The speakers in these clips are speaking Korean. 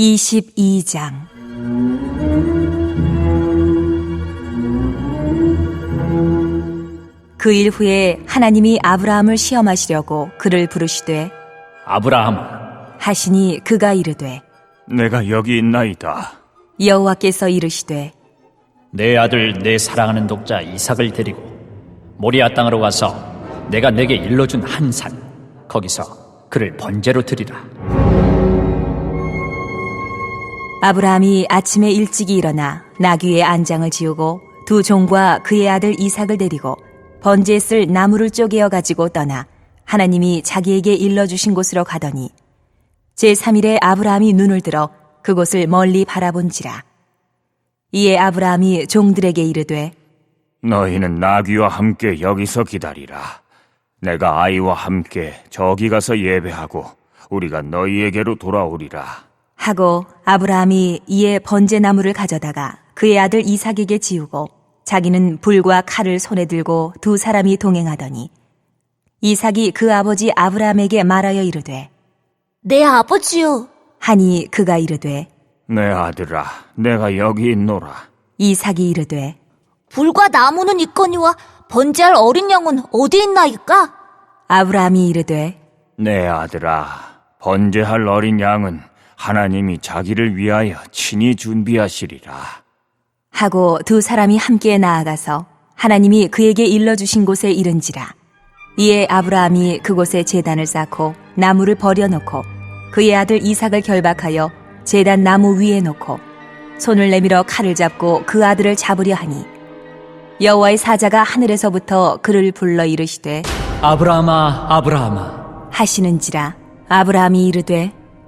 22장 그 일 후에 하나님이 아브라함을 시험하시려고 그를 부르시되 아브라함, 하시니 그가 이르되 내가 여기 있나이다. 여호와께서 이르시되 내 아들 내 사랑하는 독자 이삭을 데리고 모리아 땅으로 가서 내가 내게 일러준 한 산 거기서 그를 번제로 드리라. 아브라함이 아침에 일찍이 일어나 나귀의 안장을 지우고 두 종과 그의 아들 이삭을 데리고 번제에 쓸 나무를 쪼개어 가지고 떠나 하나님이 자기에게 일러주신 곳으로 가더니 제3일에 아브라함이 눈을 들어 그곳을 멀리 바라본지라 이에 아브라함이 종들에게 이르되 너희는 나귀와 함께 여기서 기다리라. 내가 아이와 함께 저기 가서 예배하고 우리가 너희에게로 돌아오리라. 하고 아브라함이 이에 번제나무를 가져다가 그의 아들 이삭에게 지우고 자기는 불과 칼을 손에 들고 두 사람이 동행하더니 이삭이 그 아버지 아브라함에게 말하여 이르되 내 아버지요. 하니 그가 이르되 내 아들아, 내가 여기 있노라. 이삭이 이르되 불과 나무는 있거니와 번제할 어린 양은 어디 있나이까? 아브라함이 이르되 내 아들아, 번제할 어린 양은 하나님이 자기를 위하여 친히 준비하시리라. 하고 두 사람이 함께 나아가서 하나님이 그에게 일러주신 곳에 이른지라. 이에 아브라함이 그곳에 제단을 쌓고 나무를 버려놓고 그의 아들 이삭을 결박하여 제단 나무 위에 놓고 손을 내밀어 칼을 잡고 그 아들을 잡으려 하니 여호와의 사자가 하늘에서부터 그를 불러 이르시되 아브라함아, 아브라함아, 하시는지라 아브라함이 이르되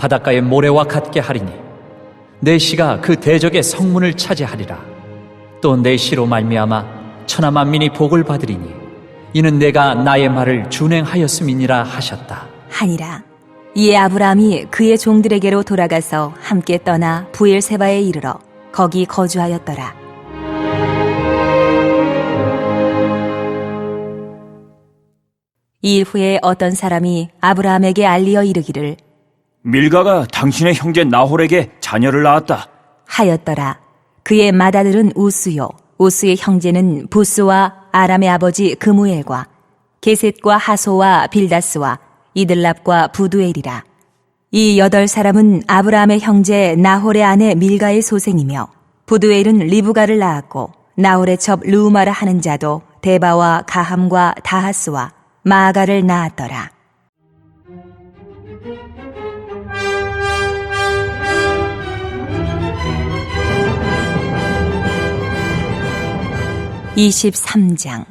바닷가의 모래와 같게 하리니 내 씨가 그 대적의 성문을 차지하리라 또내 씨로 말미암아 천하 만민이 복을 받으리니 이는 내가 나의 말을 준행하였음이니라 하셨다 하니라. 이에 아브라함이 그의 종들에게로 돌아가서 함께 떠나 부엘세바에 이르러 거기 거주하였더라. 이일 후에 어떤 사람이 아브라함에게 알리어 이르기를 밀가가 당신의 형제 나홀에게 자녀를 낳았다. 하였더라. 그의 맏아들은 우스요. 우스의 형제는 부스와 아람의 아버지 그무엘과 게셋과 하소와 빌다스와 이들랍과 부두엘이라. 이 여덟 사람은 아브라함의 형제 나홀의 아내 밀가의 소생이며 부두엘은 리브가를 낳았고 나홀의 첩 루우마라 하는 자도 데바와 가함과 다하스와 마아가를 낳았더라. (23장)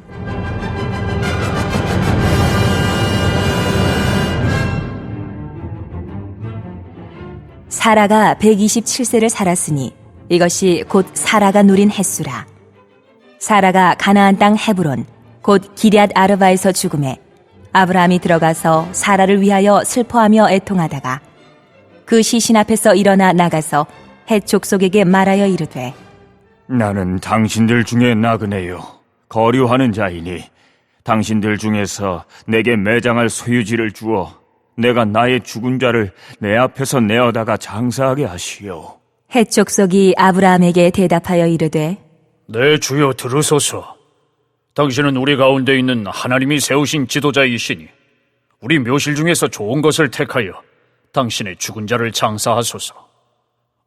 사라가 127세를 살았으니 이것이 곧 사라가 누린 횟수라. 사라가 가나안 땅 헤브론 곧 기럇 아르바에서 죽음에 아브라함이 들어가서 사라를 위하여 슬퍼하며 애통하다가 그 시신 앞에서 일어나 나가서 헷 족속에게 말하여 이르되 나는 당신들 중에 나그네요. 거류하는 자이니 당신들 중에서 내게 매장할 소유지를 주어 내가 나의 죽은 자를 내 앞에서 내어다가 장사하게 하시오. 헷 족속이 아브라함에게 대답하여 이르되 내 주여 들으소서. 당신은 우리 가운데 있는 하나님이 세우신 지도자이시니 우리 묘실 중에서 좋은 것을 택하여 당신의 죽은 자를 장사하소서.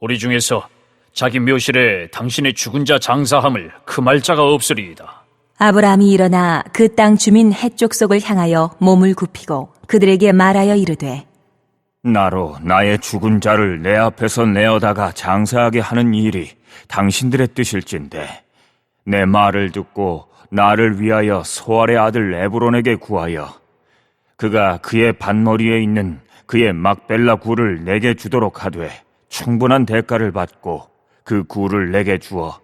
우리 중에서 자기 묘실에 당신의 죽은 자 장사함을 금할 자가 없으리이다. 아브라함이 일어나 그 땅 주민 해쪽 속을 향하여 몸을 굽히고 그들에게 말하여 이르되 나로 나의 죽은 자를 내 앞에서 내어다가 장사하게 하는 일이 당신들의 뜻일진데 내 말을 듣고 나를 위하여 소알의 아들 에브론에게 구하여 그가 그의 밭머리에 있는 그의 막벨라 굴을 내게 주도록 하되 충분한 대가를 받고 그 굴을 내게 주어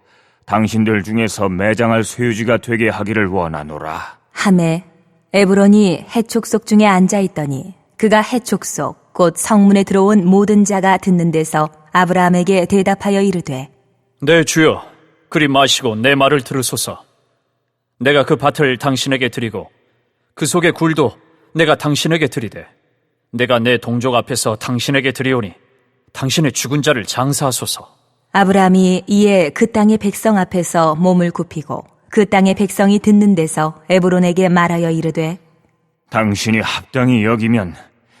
당신들 중에서 매장할 소유지가 되게 하기를 원하노라. 함에 에브론이 해촉 속 중에 앉아 있더니 그가 해촉 속곧 성문에 들어온 모든 자가 듣는 데서 아브라함에게 대답하여 이르되 내 주여, 그리 마시고 내 말을 들으소서. 내가 그 밭을 당신에게 드리고 그 속의 굴도 내가 당신에게 드리되 내가 내 동족 앞에서 당신에게 드리오니 당신의 죽은 자를 장사하소서. 아브라함이 이에 그 땅의 백성 앞에서 몸을 굽히고 그 땅의 백성이 듣는 데서 에브론에게 말하여 이르되 당신이 합당히 여기면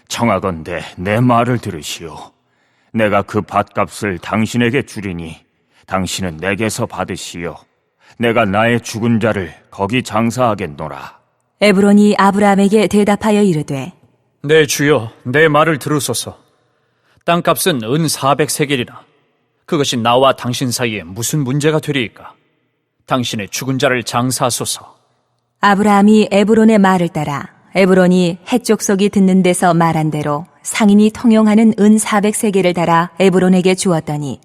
청하건대 내 말을 들으시오. 내가 그 밭값을 당신에게 주리니 당신은 내게서 받으시오. 내가 나의 죽은 자를 거기 장사하겠노라. 에브론이 아브라함에게 대답하여 이르되 내 주여, 내 말을 들으소서. 땅값은 은 400세겔이나 그것이 나와 당신 사이에 무슨 문제가 되리이까? 당신의 죽은 자를 장사하소서. 아브라함이 에브론의 말을 따라 에브론이 해쪽 속이 듣는 데서 말한 대로 상인이 통용하는 은 400세겔을 달아 에브론에게 주었더니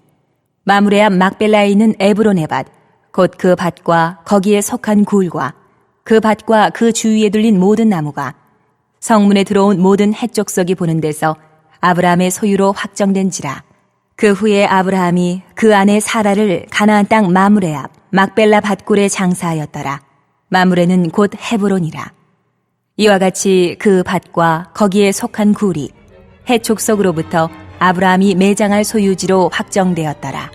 마무레 앞 막벨라에 있는 에브론의 밭, 곧 그 밭과 거기에 속한 굴과 그 밭과 그 주위에 둘린 모든 나무가 성문에 들어온 모든 해쪽 속이 보는 데서 아브라함의 소유로 확정된지라. 그 후에 아브라함이 그 안에 사라를 가나안 땅 마무레 앞 막벨라 밭굴에 장사하였더라. 마무레는 곧 헤브론이라. 이와 같이 그 밭과 거기에 속한 굴이 해촉 속으로부터 아브라함이 매장할 소유지로 확정되었더라.